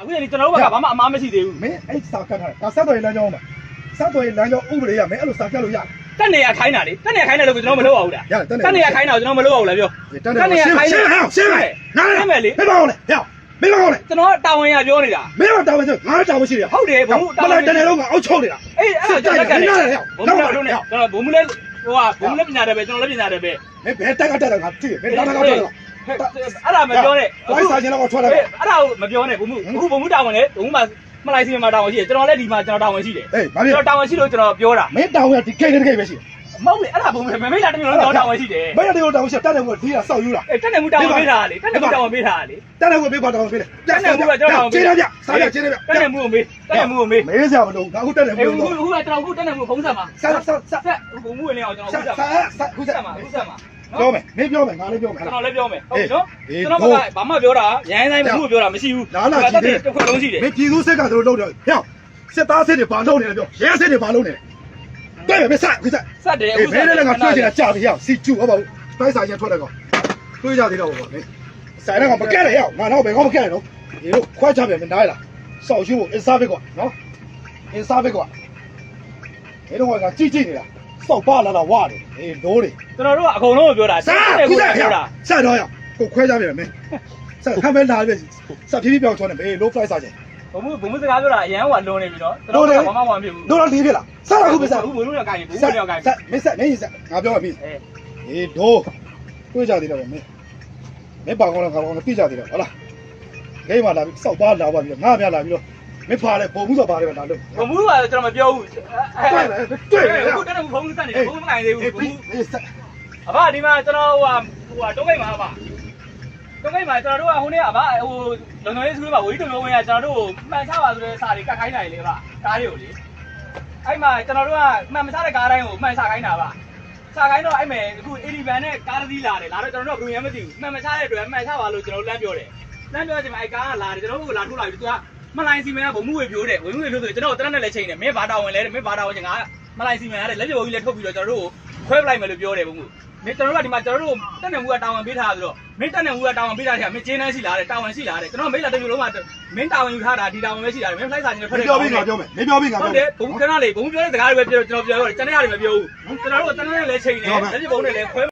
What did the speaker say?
အခုလေကျွန်တော်တို့ကဘာမှအမားမရှိသေးဘူးမင်းအဲ့စာကတ်ထားတာဆက်တော်ရေးလမ်းကြောင်းမှာဆက်တော်ရေးလမ်းကြောင်းဥပဒေရမင်းအဲ့လိုစာကတ်လို့ရတယ်တက်နေရခိုင်းတာလေတက်နေရခိုင်းတယ်လို့ကျွန်တော်မလုပ်ပါဘူးလားရတယ်တက်နေတက်နေရခိုင်းတာကိုကျွန်တော်မလုပ်ပါဘူးလားပြောတက်နေရှင်းရှင်းဟဲ့ရှင်းမယ်နားရှင်းမယ်လေမင်းမအောင်လေဟဲ့မင်းမအောင်လေကျွန်တော်တာဝန်ရပြောနေတာမင်းမတောင်းမရှိငါတောင်းမရှိရဟုတ်တယ်ဘုံမလိုက်တနေလုံးကအောက်ချုပ်နေတာအေးအဲ့ဒါကျွန်တော်လက်ကတယ်ဘုံမလို့နဲ့ကျွန်တော်ဘုံမလဲဟိုကဘုံမလဲပညာတယ်ပဲကျွန်တော်လည်းပညာတယ်ပဲမင်းဘယ်တက်ကတက်တယ်ငါသိတယ်မင်းနားနားကတော့ အဲ့ဒါမပြောနဲ့ဝိုင်းစာချင်းတော့ထွက်လာအဲ့ဒါကိုမပြောနဲ့ဘုံမအခုဘုံမတာဝန်လေဘုံမမလိုက်စီမှာတာဝန်ရှိတယ်ကျွန်တော်လည်းဒီမှာကျွန်တော်တာဝန်ရှိတယ်အေးဘာဖြစ်ကျွန်တော်တာဝန်ရှိလို့ကျွန်တော်ပြောတာမင်းတောင်းရဒီကိတ်တဲ့ကိတ်ပဲရှိမဟုတ်လေအဲ့ဒါဘုံမမေးလာတမျိုးလုံးတာဝန်ရှိတယ်မင်းတို့တောင်းရှိတက်တယ်ကိုဒီကစောက်ယူလာအေးတက်နေမှုတာဝန်ပေးတာလေတက်နေမှုတာဝန်ပေးတာလေတက်တယ်ကိုပေးပါတောင်းပေးတယ်ချင်းတယ်ပြစားရချင်းတယ်ပြတက်နေမှုကိုမေးတက်နေမှုကိုမေးမေးစရာမလိုငါအခုတက်တယ်အေးမျိုးခုတော့ခုကကျွန်တော်ခုတက်နေမှုဖုံးဆက်မှာဆက်ဆက်ဆက်ဆက်ဘုံမှုဝင်နေအောင်ကျွန်တော်ဆက်ခုဆက်ဆက်မှာဆက်ခုဆက်ခုဆက်မှာခုဆက်မှာ ပြောမယ်မင်းပြောမယ်ငါလည်းပြောမယ်ကျွန်တော်လည်းပြောမယ်ဟုတ်ပြီနော်အေးကျွန်တော်ကဘာမှပြောတာရိုင်းတိုင်းဘုံမှုပြောတာမရှိဘူးလာလာကြည့်တယ်တစ်ခွက်လုံးရှိတယ်မင်းပြည်သူစစ်ကတို့လုံးတယ်ဟဲ့စစ်သားစစ်တွေဘာလုပ်နေလဲပြောရဲစစ်တွေဘာလုပ်နေလဲတွေ့မယ်မဆက်ခုဆက်ဆက်တယ်အေးဘယ်နဲ့လဲငါတွေ့ချင်တာကြာပြီဟဲ့စီကျူဟုတ်ပါဘူးတိုက်ဆိုင်ရင်ထွက်တယ်ကောင်တွေ့ကြသေးတော့ဘောလေဆိုင်တော့မကဲရဟဲ့ငါတော့ဘယ်ကောမကဲရတော့ဒီလိုခွဲချပြန်မနားရလားစောက်ယူအစားပဲကွာနော်အစားပဲကွာဒီတော့ကကြည့်ကြည့်နေတာ စောက်ပါလာတာဝရတယ်အေးလိုးတယ်ကျွန်တော်တို့ကအကုန်လုံးကိုပြောတာစားတယ်ခုခုဆက်ပြောတာဆက်တော့ရကိုခွဲကြပြန်မယ်ဆက်ခမ်းမဲလာပြီဆက်ဖြည်းဖြည်းပြောင်းချောနေဘေး low flight စားချင်ဘုံမှုဘုံမှုစကားပြောတာအရန်ဟိုကလွန်နေပြီနော်ကျွန်တော်ကဘာမှမဖြစ်ဘူးတို့တော့လေးပြလားဆက်လာခုပဲဆက်ဘူးဘုံမှုတော့ကိုင်းဘူးဘုံဆက်မှုတော့ကိုင်းဆက်မင်းဆက်မင်းဆက်ငါပြောပါပြီအေးအေးဒိုးတွေ့ကြသေးတယ်ဗျမင်းမင်းပါကောင်းလားခါကောင်းလားသိကြသေးတယ်ဟုတ်လားဂိမ်းမှာလာပြီးစောက်ပါလာပါပြီးငါပြလာပြီးတော့ မင်းဖားလဲပုံမှုဆိုပါတယ်ဗျလာလို့ဘုံမှုကကျွန်တော်မပြောဘူးတွေ့တယ်တွေ့တယ်ခုတက်နေဘုံမှုဆက်နေဘုံမှုမကိုင်းသေးဘူးအေးဘုံပြီးမှုအေးဆက်အဘဒီမှာကျွန်တော်ဟိုဟိုတုံးကိတ်မှာပါတုံးကိတ်မှာကျွန်တော်တို့ကဟိုနေ့ကဗာဟိုလုံလုံလေးစကူးမှာဝေးတုံလုံးဝင်ကကျွန်တော်တို့မှန်ချပါဆိုတဲ့စာတွေကတ်ခိုင်းနိုင်လေဗာကားတွေကိုလေအဲ့မှာကျွန်တော်တို့ကမှန်မချတဲ့ကားတိုင်းကိုမှန်ချခိုင်းတာဗာချခိုင်းတော့အဲ့မဲ့အခု80ဘန်နဲ့ကားတစ်စီးလာတယ်လာတော့ကျွန်တော်တို့ကဘယ်လိုမှမသိဘူးမှန်မချတဲ့အတွက်မှန်ချပါလို့ကျွန်တော်လမ်းပြောတယ်လမ်းပြောချိန်မှာအဲ့ကားကလာတယ်ကျွန်တော်တို့ကလာထုတ်လာပြီးသူက မလိုင်းစီမန်ကဘုံမှုဝေပြိုးတယ်ဝေမှုဝေပြိုးဆိုကျွန်တော်တရက်နဲ့လည်းချိန်တယ်မင်းဘာတာဝန်လဲတဲ့မင်းဘာတာဝန်ချင်းငါမလိုင်းစီမန်ရတယ်လက်ပြဘုံကြီးလည်းထုတ်ပြီးတော့ကျွန်တော်တို့ကိုခွဲပလိုက်မယ်လို့ပြောတယ်ဘုံမှုမင်းကျွန်တော်တို့ကဒီမှာကျွန်တော်တို့တက်နေမှုကတာဝန်ပေးထားဆိုတော့မင်းတက်နေမှုကတာဝန်ပေးထားတယ်မင်းကျင်းနှန်းရှိလားတဲ့တာဝန်ရှိလားတဲ့ကျွန်တော်မိတ်လာတစ်မျိုးလုံးကမင်းတာဝန်ယူထားတာဒီတာဝန်ပဲရှိတာမင်း flight စာချင်းနဲ့ဖက်မတယ်ပြောပြီးငါပြောမယ်မင်းပြောပြီးငါဟုပြောတ်တယ်ဘုံခဏလေးဘုံပြောတဲ့စကားတွေပဲပြောကျွန်တော်ပြောရတယ်ကျန်တဲ့ဟာတွေမပြောဘူးကျွန်တော်တို့ကတန်းနဲ့လည်းချိန်တယ်လက်ပြဘုံနဲ့လည်းခွဲ